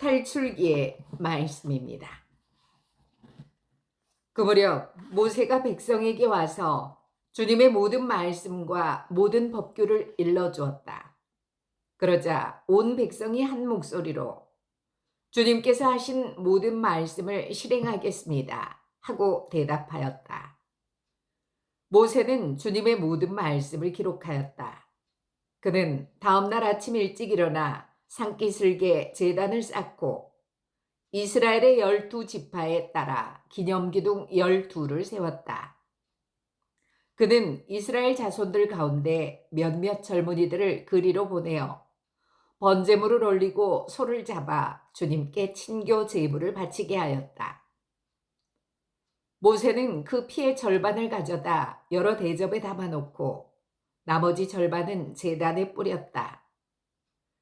탈출기의 말씀입니다. 그 무렵 모세가 백성에게 와서 주님의 모든 말씀과 모든 법규를 일러주었다. 그러자 온 백성이 한 목소리로 주님께서 하신 모든 말씀을 실행하겠습니다. 하고 대답하였다. 모세는 주님의 모든 말씀을 기록하였다. 그는 다음날 아침 일찍 일어나 산기슭에 재단을 쌓고 이스라엘의 열두 지파에 따라 기념기둥 열두를 세웠다. 그는 이스라엘 자손들 가운데 몇몇 젊은이들을 그리로 보내어 번제물을 올리고 소를 잡아 주님께 친교 제물을 바치게 하였다. 모세는 그 피의 절반을 가져다 여러 대접에 담아놓고 나머지 절반은 재단에 뿌렸다.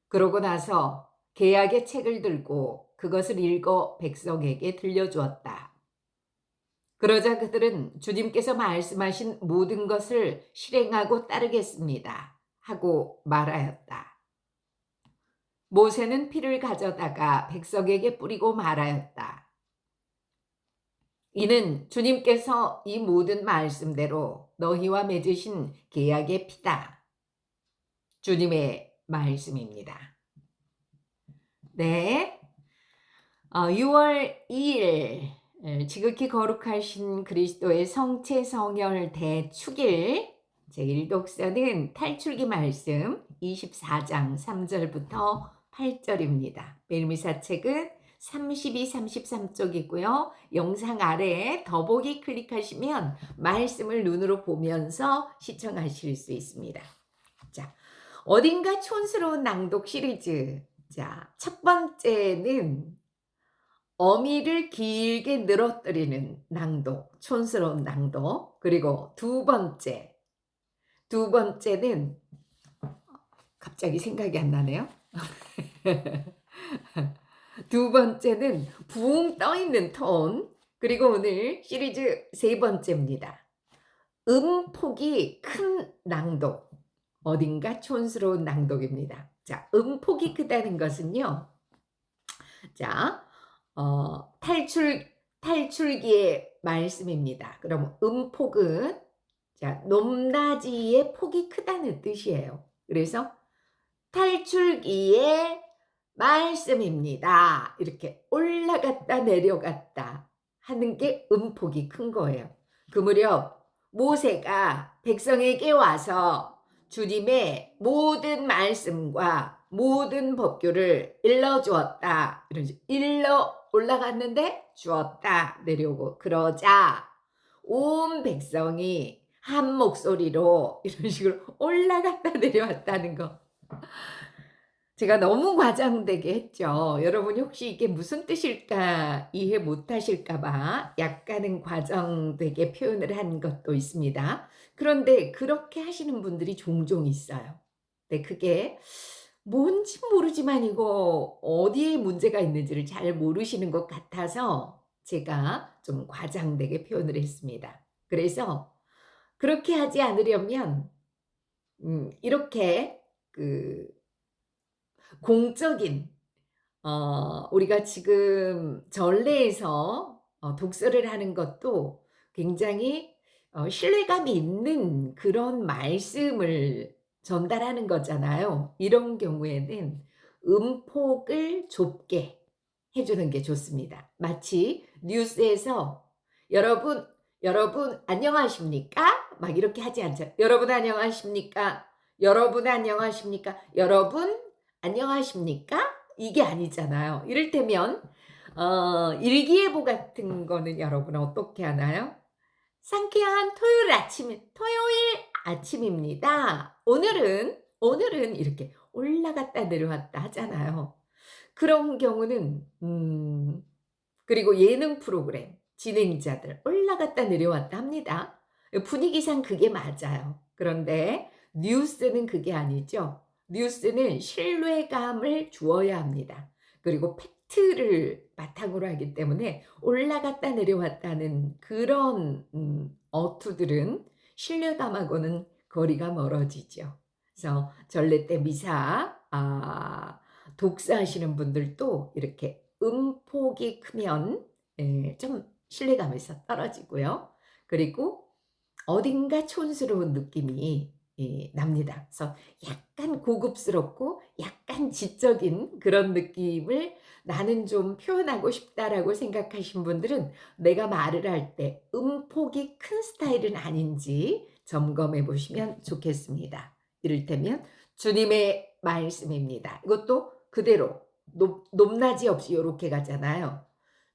그러고 나서 계약의 책을 들고 그것을 읽어 백성에게 들려주었다. 그러자 그들은 주님께서 말씀하신 모든 것을 실행하고 따르겠습니다. 하고 말하였다. 모세는 피를 가져다가 백성에게 뿌리고 말하였다. 이는 주님께서 이 모든 말씀대로 너희와 맺으신 계약의 피다. 주님의 말씀입니다. 네. 어, 6월 2일 지극히 거룩하신 그리스도의 성체 성혈 대축일 제1독서는 탈출기 말씀 24장 3절부터 8절입니다. 멜미사 책은 32, 33쪽이고요. 영상 아래에 더보기 클릭하시면 말씀을 눈으로 보면서 시청하실 수 있습니다. 자, 어딘가 촌스러운 낭독 시리즈. 자, 첫 번째는 어미를 길게 늘어뜨리는 낭독, 촌스러운 낭독. 그리고 두 번째, 두 번째는 갑자기 생각이 안 나네요. 두 번째는 붕 떠 있는 톤. 그리고 오늘 시리즈 세 번째입니다. 음폭이 큰 낭독. 어딘가 촌스러운 낭독입니다. 자, 음폭이 크다는 것은요. 자, 어, 탈출, 탈출기의 말씀입니다. 그럼 음폭은 자, 높낮이의 폭이 크다는 뜻이에요. 그래서 탈출기의 말씀입니다. 이렇게 올라갔다 내려갔다 하는 게 음폭이 큰 거예요. 그 무렵 모세가 백성에게 와서 주님의 모든 말씀과 모든 법규를 일러 주었다. 이런 식. 일러 올라갔는데 주었다. 내려오고 그러자 온 백성이 한 목소리로 이런 식으로 올라갔다 내려왔다는 거. 제가 너무 과장되게 했죠. 여러분이 혹시 이게 무슨 뜻일까 이해 못 하실까봐 약간은 과장되게 표현을 한 것도 있습니다. 그런데 그렇게 하시는 분들이 종종 있어요. 네, 그게 뭔지 모르지만 이거 어디에 문제가 있는지를 잘 모르시는 것 같아서 제가 좀 과장되게 표현을 했습니다. 그래서 그렇게 하지 않으려면 음, 이렇게 그 공적인 어, 우리가 지금 전례에서 어, 독서를 하는 것도 굉장히 어, 신뢰감이 있는 그런 말씀을 전달하는 거잖아요. 이런 경우에는 음폭을 좁게 해주는 게 좋습니다. 마치 뉴스에서 여러분, 여러분 안녕하십니까? 막 이렇게 하지 않죠. 여러분 안녕하십니까? 여러분 안녕하십니까? 여러분 안녕하십니까? 이게 아니잖아요. 이를테면 어, 일기예보 같은 거는 여러분 어떻게 하나요? 상쾌한 토요일 아침, 토요일 아침입니다. 오늘은, 오늘은 이렇게 올라갔다 내려왔다 하잖아요. 그런 경우는, 음, 그리고 예능 프로그램, 진행자들 올라갔다 내려왔다 합니다. 분위기상 그게 맞아요. 그런데 뉴스는 그게 아니죠. 뉴스는 신뢰감을 주어야 합니다. 그리고 팩트를 바탕으로 하기 때문에 올라갔다 내려왔다는 그런 음, 어투들은 신뢰감하고는 거리가 멀어지죠. 그래서 전래 때 미사 아, 독서하시는 분들도 이렇게 음폭이 크면 예 좀 신뢰감에서 떨어지고요. 그리고 어딘가 촌스러운 느낌이 예 납니다. 그래서 약간 고급스럽고 약간 지적인 그런 느낌을 '나는 좀 표현하고 싶다.'라고 생각하신 분들은 내가 말을 할 때 음폭이 큰 스타일은 아닌지 점검해 보시면 좋겠습니다. 이를테면 주님의 말씀입니다. 이것도 그대로 높 높낮이 없이 요렇게 가잖아요.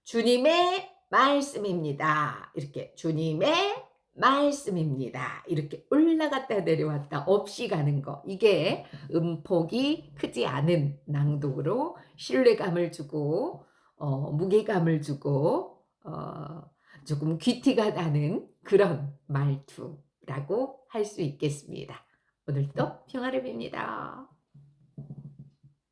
주님의 말씀입니다. 이렇게 주님의 말씀입니다. 이렇게 올라갔다 내려왔다 없이 가는 거. 이게 음폭이 크지 않은 낭독으로 신뢰감을 주고 어 무게감을 주고 어 조금 귀티가 나는 그런 말투라고 할 수 있겠습니다. 오늘도 평화를 빕니다.